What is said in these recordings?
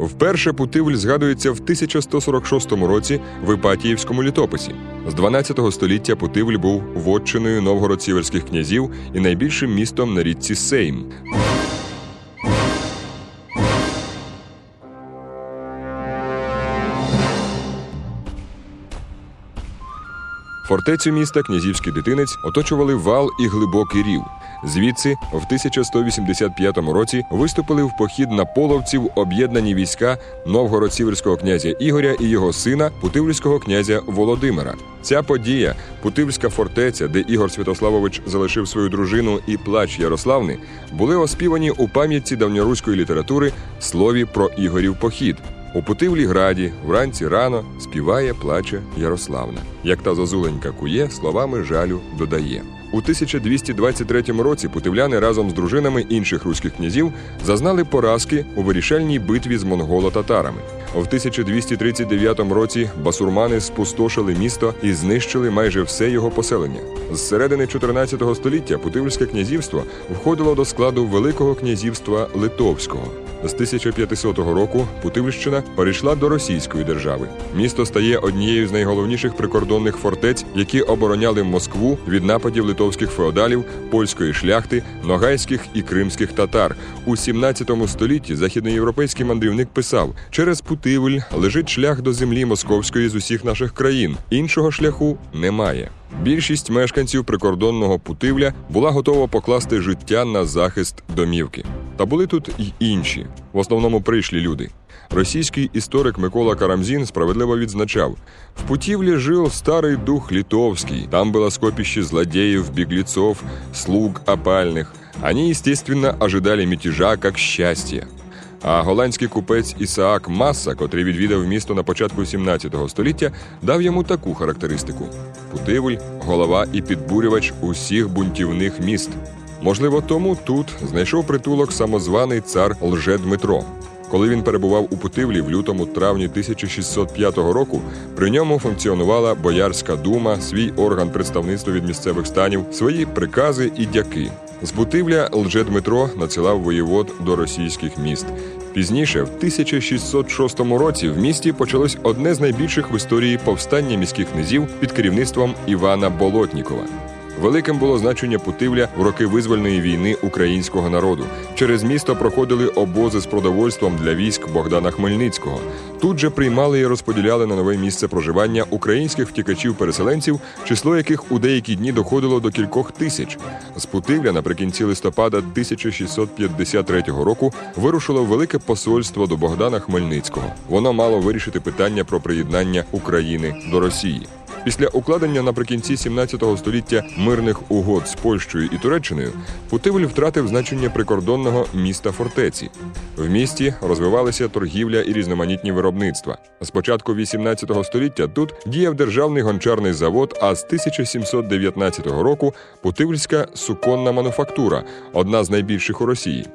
Вперше Путивль згадується в 1146 році в Іпатіївському літописі. З 12 століття Путивль був вотчиною новгород-сіверських князів і найбільшим містом на річці Сейм. Фортецю міста князівський дитинець оточували вал і глибокий рів. Звідси в 1185 році виступили в похід на половців об'єднані війська новгород-сіверського князя Ігоря і його сина Путивльського князя Володимира. Ця подія, Путивльська фортеця, де Ігор Святославович залишив свою дружину і плач Ярославни, були оспівані у пам'ятці давньоруської літератури слові про Ігорів похід. У Путивлі граді вранці рано співає, плаче Ярославна. Як та зозуленька кує, словами жалю додає. У 1223 році путивляни разом з дружинами інших руських князів зазнали поразки у вирішальній битві з монголо-татарами. В 1239 році басурмани спустошили місто і знищили майже все його поселення. З середини 14 століття Путивльське князівство входило до складу Великого князівства Литовського. З 1500 року Путивльщина перейшла до Російської держави. Місто стає однією з найголовніших прикордонних фортець, які обороняли Москву від нападів литовських феодалів, польської шляхти, ногайських і кримських татар. У 17 столітті західноєвропейський мандрівник писав: через Путивль лежить шлях до землі московської з усіх наших країн. Іншого шляху немає. Більшість мешканців прикордонного Путивля була готова покласти життя на захист домівки. Та були тут й інші, в основному прийшлі люди. Російський історик Микола Карамзін справедливо відзначав: в Путівлі жив старий дух литовский, там было скопище злодеев, беглецов, слуг опальных. Они, естественно, ожидали мятежа как счастья. А голландський купець Ісаак Маса, котрий відвідав місто на початку 17 століття, дав йому таку характеристику: Путивль – голова і підбурювач усіх бунтівних міст. Можливо, тому тут знайшов притулок самозваний цар Лже Дмитро. Коли він перебував у Путивлі в лютому травні 1605 року, при ньому функціонувала Боярська дума, свій орган представництва від місцевих станів, свої прикази і дяки. З Путивля Лже Дмитро надсилав воєвод до російських міст. Пізніше, в 1606 році, в місті почалось одне з найбільших в історії повстання міських князів під керівництвом Івана Болотнікова. Великим було значення Путивля в роки визвольної війни українського народу. Через місто проходили обози з продовольством для військ Богдана Хмельницького. Тут же приймали і розподіляли на нове місце проживання українських втікачів-переселенців, число яких у деякі дні доходило до кількох тисяч. З Путивля наприкінці листопада 1653 року вирушило велике посольство до Богдана Хмельницького. Воно мало вирішити питання про приєднання України до Росії. Після укладення наприкінці 17 століття мирних угод з Польщею і Туреччиною Путивль втратив значення прикордонного міста фортеці. В місті розвивалися торгівля і різноманітні виробництва. З початку 18 століття тут діяв державний гончарний завод. А з 1719 року Путивльська суконна мануфактура одна з найбільших у Росії.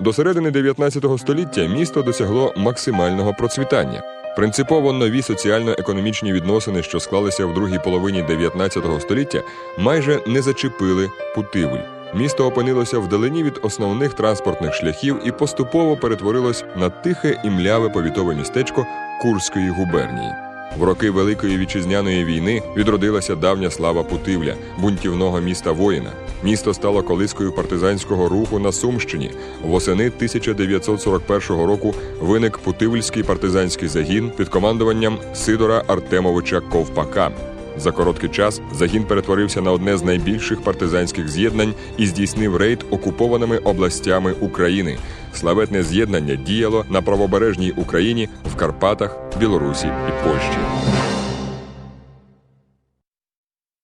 До середини 19 століття місто досягло максимального процвітання. Принципово нові соціально-економічні відносини, що склалися в другій половині 19 століття, майже не зачепили Путивль. Місто опинилося вдалині від основних транспортних шляхів і поступово перетворилось на тихе і мляве повітове містечко Курської губернії. В роки Великої вітчизняної війни відродилася давня слава Путивля, бунтівного міста воїна. Місто стало колискою партизанського руху на Сумщині. Восени 1941 року виник Путивльський партизанський загін під командуванням Сидора Артемовича Ковпака. За короткий час загін перетворився на одне з найбільших партизанських з'єднань і здійснив рейд окупованими областями України. Славетне з'єднання діяло на правобережній Україні в Карпатах, Білорусі і Польщі.